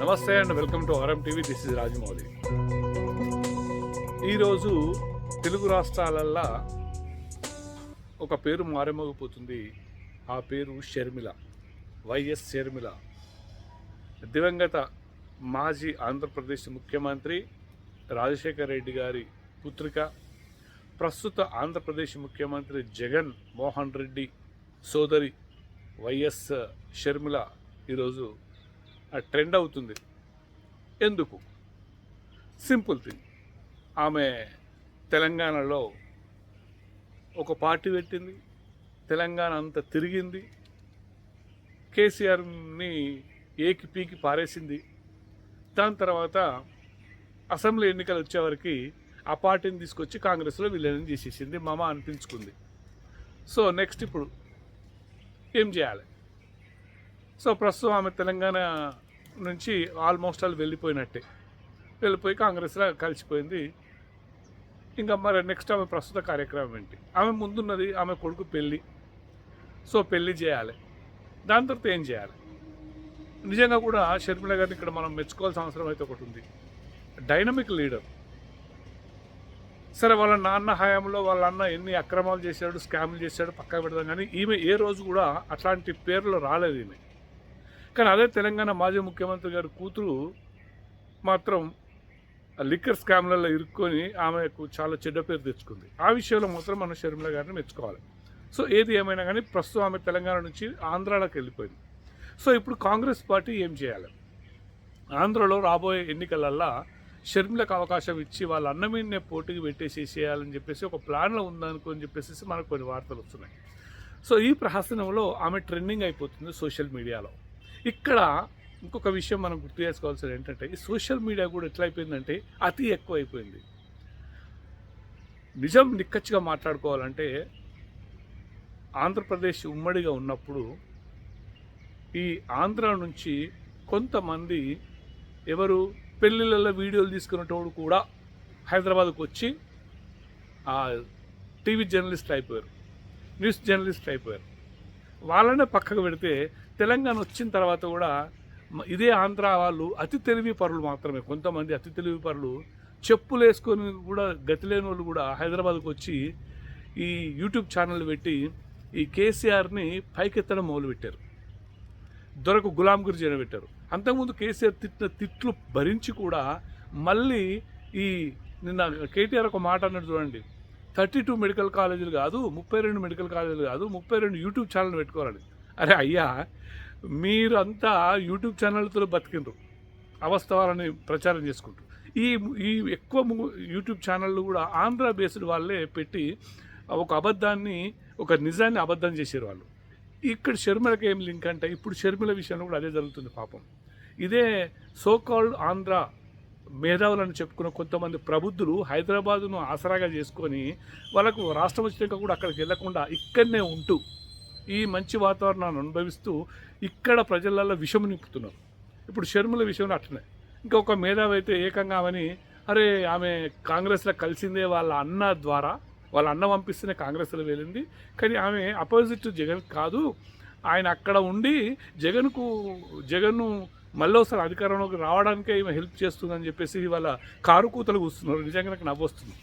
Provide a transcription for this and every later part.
నమస్తే and welcome to RM TV. This is Rajamouli. ఈరోజు తెలుగు రాష్ట్రాలల్లా ఒక పేరు మారమోగిపోతుంది. ఆ పేరు షర్మిల వైఎస్ షర్మిల. దివంగత మాజీ ఆంధ్రప్రదేశ్ ముఖ్యమంత్రి రాజశేఖర రెడ్డి గారి పుత్రిక ప్రస్తుత ఆంధ్రప్రదేశ్ ముఖ్యమంత్రి జగన్ మోహన్ రెడ్డి సోదరి వైఎస్ షర్మిల ఈరోజు ట్రెండ్ అవుతుంది. ఎందుకు? Simple thing. ఆమె తెలంగాణలో ఒక పార్టీ పెట్టింది. తెలంగాణ అంతా తిరిగింది. కేసీఆర్ని ఏకి పీకి పారేసింది. దాని తర్వాత అసెంబ్లీ ఎన్నికలు వచ్చేవరకు ఆ పార్టీని తీసుకొచ్చి కాంగ్రెస్లో విలీనం చేసేసింది. మమ అనిపించుకుంది. సో నెక్స్ట్ ఇప్పుడు ఏం చేయాలి? సో ప్రస్తుతం ఆమె తెలంగాణ నుంచి ఆల్మోస్ట్ ఆల్ వెళ్ళిపోయినట్టే. వెళ్ళిపోయి కాంగ్రెస్లో కలిసిపోయింది. ఇంకా మరి నెక్స్ట్ ఆమె ప్రస్తుత కార్యక్రమం ఏంటి? ఆమె ముందున్నది ఆమె కొడుకు పెళ్ళి. సో పెళ్ళి చేయాలి. దాని తర్వాత ఏం చేయాలి? నిజంగా కూడా షర్మిల గారిని ఇక్కడ మనం మెచ్చుకోవాల్సిన అవసరం అయితే ఒకటి ఉంది. డైనమిక్ లీడర్ సరే వాళ్ళ నాన్న హయాంలో వాళ్ళ అన్న ఎన్ని అక్రమాలు చేశాడు స్కామ్లు చేశాడు పక్క పెడదాం. కానీ ఈమె ఏ రోజు కూడా అట్లాంటి పేర్లు రాలేదు ఈమె. కానీ అదే తెలంగాణ మాజీ ముఖ్యమంత్రి గారి కూతురు మాత్రం లిక్కర్ స్కామ్లలో ఇరుక్కొని ఆమెకు చాలా చెడ్డ పేరు తెచ్చుకుంది. ఆ విషయంలో మాత్రం మనం షర్మిల గారిని మెచ్చుకోవాలి. సో ఏది ఏమైనా కానీ ప్రస్తుతం ఆమె తెలంగాణ నుంచి ఆంధ్రాలోకి వెళ్ళిపోయింది. సో ఇప్పుడు కాంగ్రెస్ పార్టీ ఏం చేయాలి? ఆంధ్రలో రాబోయే ఎన్నికలల్లా షర్మిలకు అవకాశం ఇచ్చి వాళ్ళ అన్న మీదనే పోటీకి పెట్టేసేసేయాలని చెప్పేసి ఒక ప్లాన్లో ఉందనుకో అని చెప్పేసి మనకు కొన్ని వార్తలు వస్తున్నాయి. సో ఈ ప్రహసనంలో ఆమె ట్రెండింగ్ అయిపోతుంది సోషల్ మీడియాలో. ఇక్కడ ఇంకొక విషయం మనం గుర్తు చేసుకోవాల్సింది ఏంటంటే ఈ సోషల్ మీడియా కూడా ఎట్లా అయిపోయిందంటే అతి ఎక్కువ అయిపోయింది నిజం నిక్కచ్చిగా మాట్లాడుకోవాలంటే ఆంధ్రప్రదేశ్ ఉమ్మడిగా ఉన్నప్పుడు ఈ ఆంధ్ర నుంచి కొంతమంది ఎవరు పెళ్ళిళ్ళలో వీడియోలు తీసుకునేటోడు కూడా హైదరాబాద్కు వచ్చి టీవీ జర్నలిస్ట్ అయిపోయారు. న్యూస్ జర్నలిస్ట్ అయిపోయారు. వాళ్ళనే పక్కకు పెడితే తెలంగాణ వచ్చిన తర్వాత కూడా ఇదే ఆంధ్ర వాళ్ళు అతి తెలివి పరులు మాత్రమే. కొంతమంది అతి తెలివి పరులు చెప్పులు వేసుకొని కూడా గతి లేని వాళ్ళు కూడా హైదరాబాద్కు వచ్చి ఈ యూట్యూబ్ ఛానల్ పెట్టి ఈ కేసీఆర్ని పైకెత్తడం మొదలుపెట్టారు. దొరకు గులాం గురి చేయడం పెట్టారు. అంతకుముందు కేసీఆర్ తిట్టిన తిట్లు భరించి కూడా మళ్ళీ ఈ నిన్న కేటీఆర్ ఒక మాట అన్నట్టు చూడండి థర్టీ టూ మెడికల్ కాలేజీలు కాదు ముప్పై రెండు మెడికల్ కాలేజీలు కాదు ముప్పై రెండు యూట్యూబ్ ఛానల్ పెట్టుకోవాలని. అరే అయ్యా మీరంతా యూట్యూబ్ ఛానల్తో బతికినరు అవస్థవాలని ప్రచారం చేసుకుంటూ. ఈ ఈ ఎక్కువ యూట్యూబ్ ఛానళ్ళు కూడా ఆంధ్ర బేస్డ్ వాళ్ళే పెట్టి ఒక అబద్ధాన్ని ఒక నిజాన్ని అబద్ధం చేసారు వాళ్ళు. ఇక్కడ షర్మిలకి ఏం లింక్ అంటే ఇప్పుడు షర్మిల విషయంలో కూడా అదే జరుగుతుంది పాపం. ఇదే సోకాల్డ్ ఆంధ్ర మేధావులను చెప్పుకున్న కొంతమంది ప్రబుద్ధులు హైదరాబాదును ఆసరాగా చేసుకొని వాళ్ళకు రాష్ట్రం వచ్చినాక కూడా అక్కడికి వెళ్ళకుండా ఇక్కడనే ఉంటూ ఈ మంచి వాతావరణాన్ని అనుభవిస్తూ ఇక్కడ ప్రజలలో విషము నింపుతున్నారు. ఇప్పుడు షర్మిల విషయంలో అట్లనే. ఇంకొక మేధావి అయితే ఏకంగా ఆమెని అరే ఆమె కాంగ్రెస్లో కలిసిందే వాళ్ళ అన్న ద్వారా వాళ్ళ అన్న పంపిస్తేనే కాంగ్రెస్లో వెళ్ళింది. కానీ ఆమె అపోజిట్ జగన్ కాదు. ఆయన అక్కడ ఉండి జగన్కు జగన్ను మళ్ళీ ఒకసారి అధికారంలోకి రావడానికే ఈమె హెల్ప్ చేస్తుందని చెప్పేసి వాళ్ళ కారు కూతలు కూస్తున్నారు. నిజంగా నాకు నవ్వొస్తుంది.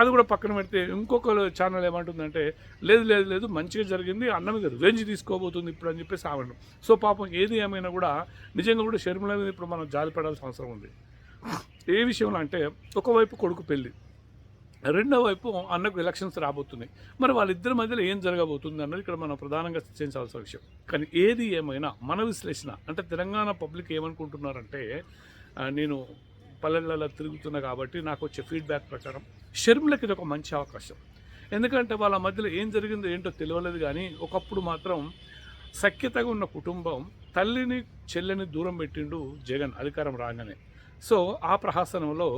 అది కూడా పక్కన పెడితే ఇంకొక ఛానల్ ఏమంటుందంటే లేదు లేదు లేదు మంచిగా జరిగింది అన్న మీద రివెంజ్ తీసుకోబోతుంది ఇప్పుడు అని చెప్పేసి ఆవడం సో పాపం ఏది ఏమైనా కూడా నిజంగా కూడా షర్మిల మీద ఇప్పుడు మనం జాలిపడాల్సిన అవసరం ఉంది. ఏ విషయంలో అంటే ఒకవైపు కొడుకు పెళ్ళి రెండో వైపు అన్నకు ఎలక్షన్స్ రాబోతున్నాయి. మరి వాళ్ళిద్దరి మధ్యలో ఏం జరగబోతుంది అన్నది ఇక్కడ మనం ప్రధానంగా చర్చించాల్సిన విషయం. కానీ ఏది ఏమైనా మన విశ్లేషణ అంటే తెలంగాణ పబ్లిక్ ఏమనుకుంటున్నారంటే నేను పల్లెలలో తిరుగుతున్నా కాబట్టి నాకు వచ్చే ఫీడ్బ్యాక్ ప్రకారం షర్మిలకి ఇది ఒక మంచి అవకాశం. ఎందుకంటే వాళ్ళ మధ్యలో ఏం జరిగిందో ఏంటో తెలియలేదు కానీ ఒకప్పుడు మాత్రం సఖ్యతగా ఉన్న కుటుంబం తల్లిని చెల్లెని దూరం పెట్టిండు జగన్ అధికారం రాగానే. సో ఆ ప్రహాసనంలో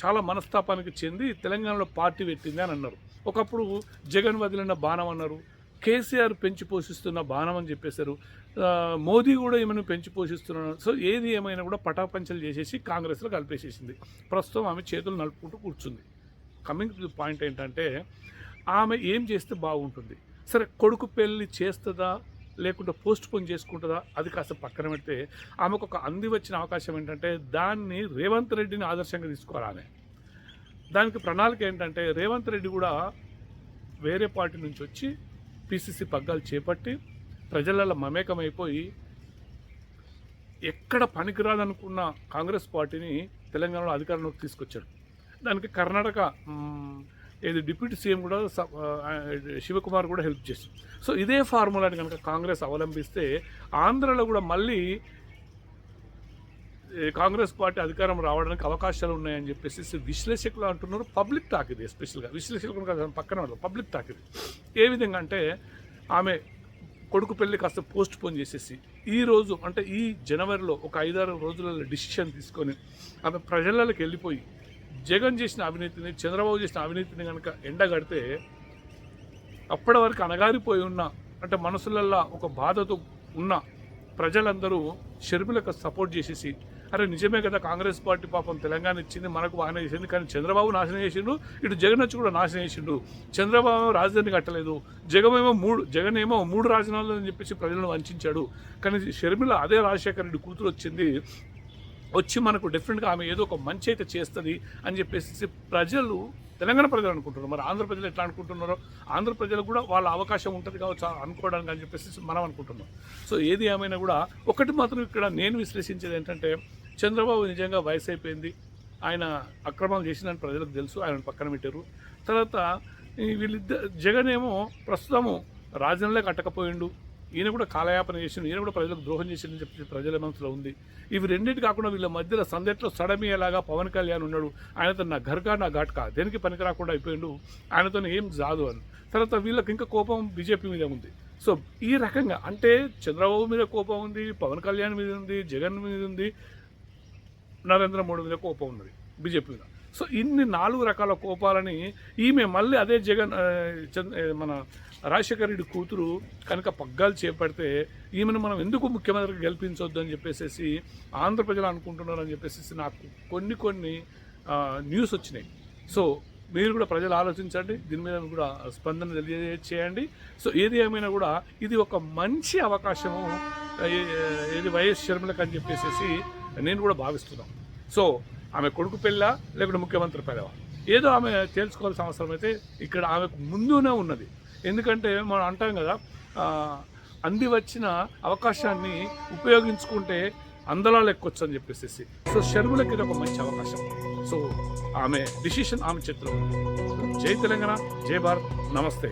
చాలా మనస్తాపానికి చెంది తెలంగాణలో పార్టీ పెట్టింది అని అన్నారు. ఒకప్పుడు జగన్ వదిలిన బాణం అన్నారు. కేసీఆర్ పెంచి పోషిస్తున్న బాణం అని చెప్పేశారు. మోదీ కూడా ఈమెను పెంచి పోషిస్తున్నాడు సో ఏది ఏమైనా కూడా పటాపంచలు చేసేసి కాంగ్రెస్లో కలిపేసేసింది. ప్రస్తుతం ఆమె చేతులు నలుపుకుంటూ కూర్చుంది. కమింగ్ టు పాయింట్ ఏంటంటే ఆమె ఏం చేస్తే బాగుంటుంది? సరే కొడుకు పెళ్ళి చేస్తుందా? లేకుంటే పోస్ట్ పోన్ చేసుకుంటుందా? అది కాస్త పక్కన పెడితే ఆమెకు ఒక అంది వచ్చిన అవకాశం ఏంటంటే దాన్ని రేవంత్ రెడ్డిని ఆదర్శంగా తీసుకోవాలని. దానికి ప్రణాళిక ఏంటంటే రేవంత్ రెడ్డి కూడా వేరే పార్టీ నుంచి వచ్చి పిసిసి పగ్గాలు చేపట్టి ప్రజలలో మమేకమైపోయి ఎక్కడ పనికిరాదనుకున్న కాంగ్రెస్ పార్టీని తెలంగాణలో అధికారంలోకి తీసుకొచ్చాడు. దానికి కర్ణాటక ఏది డిప్యూటీ సీఎం కూడా శివకుమార్ కూడా హెల్ప్ చేశారు. సో ఇదే ఫార్ములాని కనుక కాంగ్రెస్ అవలంబిస్తే ఆంధ్రలో కూడా మళ్ళీ కాంగ్రెస్ పార్టీ అధికారం రావడానికి అవకాశాలు ఉన్నాయని చెప్పేసి విశ్లేషకులు అంటున్నారు. పబ్లిక్ టాక్ ఇది ఎస్పెషల్గా. విశ్లేషకులు కాదు పక్కన వాళ్ళు. పబ్లిక్ టాక్ ఇది ఏ విధంగా అంటే ఆమె కొడుకు పెళ్ళి కాస్త పోస్ట్ పోన్ చేసేసి ఈ రోజు అంటే ఈ జనవరిలో ఒక ఐదారు రోజులలో డిసిషన్ తీసుకొని ఆమె ప్రజలకి వెళ్ళిపోయి జగన్ చేసిన అవినీతిని చంద్రబాబు చేసిన అవినీతిని కనుక ఎండగడితే అప్పటి వరకు అణగారిపోయి ఉన్న అంటే మనసులల్లో ఒక బాధతో ఉన్న ప్రజలందరూ షర్మిలకు సపోర్ట్ చేసేసి అరే నిజమే కదా కాంగ్రెస్ పార్టీ పాపం తెలంగాణ ఇచ్చింది మనకు బాగానే చేసింది కానీ చంద్రబాబు నాశనం చేసిండు ఇటు జగన్ వచ్చి కూడా నాశనం చేసిండు. చంద్రబాబు రాజధాని కట్టలేదు జగన్ ఏమో మూడు జగన్ ఏమో మూడు రాజధానులు అని చెప్పేసి ప్రజలను వంచాడు. కానీ షర్మిల అదే రాజశేఖర రెడ్డి కూతురు వచ్చింది వచ్చి మనకు డిఫరెంట్గా ఆమె ఏదో ఒక మంచి అయితే చేస్తుంది అని చెప్పేసి ప్రజలు తెలంగాణ ప్రజలు అనుకుంటున్నారు. మరి ఆంధ్ర ప్రజలు ఎట్లా అనుకుంటున్నారో ఆంధ్ర ప్రజలు కూడా వాళ్ళ అవకాశం ఉంటుంది కావచ్చు అనుకోవడానికి అని చెప్పేసి మనం అనుకుంటున్నాం. సో ఏది ఏమైనా కూడా ఒకటి మాత్రం ఇక్కడ నేను విశ్లేషించేది ఏంటంటే చంద్రబాబు నిజంగా వయసు అయిపోయింది ఆయన అక్రమాలు చేసినని ప్రజలకు తెలుసు ఆయన పక్కన పెట్టారు. తర్వాత వీళ్ళిద్దరు జగన్ ఏమో ప్రస్తుతము రాజధానిలో కట్టకపోయిండు ఈయన కూడా కాలయాపన చేసిండు ఈయన కూడా ప్రజలకు ద్రోహం చేసిందని చెప్పి ప్రజల మనసులో ఉంది. ఇవి రెండింటి కాకుండా వీళ్ళ మధ్యలో సందట్లో సడమీయలాగా పవన్ కళ్యాణ్ ఉన్నాడు. ఆయనతో నా ఘర్కా నా ఘాట్కా దేనికి పనికి రాకుండా అయిపోయిండు. ఆయనతో ఏం జాదు అని. తర్వాత వీళ్ళకి ఇంకా కోపం బీజేపీ మీద ఉంది. సో ఈ రకంగా అంటే చంద్రబాబు మీద కోపం ఉంది పవన్ కళ్యాణ్ మీద ఉంది జగన్ మీద ఉంది నరేంద్ర మోడీ మీద కోపం ఉన్నది బీజేపీ మీద. సో ఇన్ని నాలుగు రకాల కోపాలని ఈమె మళ్ళీ అదే జగన్ మన రాజశేఖర రెడ్డి కూతురు కనుక పగ్గాలు చేపడితే ఈమెను మనం ఎందుకు ముఖ్యమంత్రికి గెలిపించవద్దు అని చెప్పేసి ఆంధ్ర ప్రజలు అనుకుంటున్నారు అని చెప్పేసి నాకు కొన్ని కొన్ని న్యూస్ వచ్చినాయి. సో మీరు కూడా ప్రజలు ఆలోచించండి దీని మీద కూడా స్పందన తెలియజేయండి. సో ఏది ఏమైనా కూడా ఇది ఒక మంచి అవకాశము ఏది వైఎస్ షర్మిలకు అని చెప్పేసి నేను కూడా భావిస్తున్నాను. సో ఆమె కొడుకు పెళ్ళ లేకుంటే ముఖ్యమంత్రి పెళ్ళవా ఏదో ఆమె తేల్చుకోవాల్సిన అవసరం అయితే ఇక్కడ ఆమెకు ముందునే ఉన్నది. ఎందుకంటే మనం అంటాం కదా అంది వచ్చిన అవకాశాన్ని ఉపయోగించుకుంటే అందలా లెక్కొచ్చు అని చెప్పేసి. సో షర్ములకి ఇది ఒక మంచి అవకాశం. సో ఆమె డిసిషన్ ఆమె చేతిలో జై తెలంగాణ జై భారత్ నమస్తే.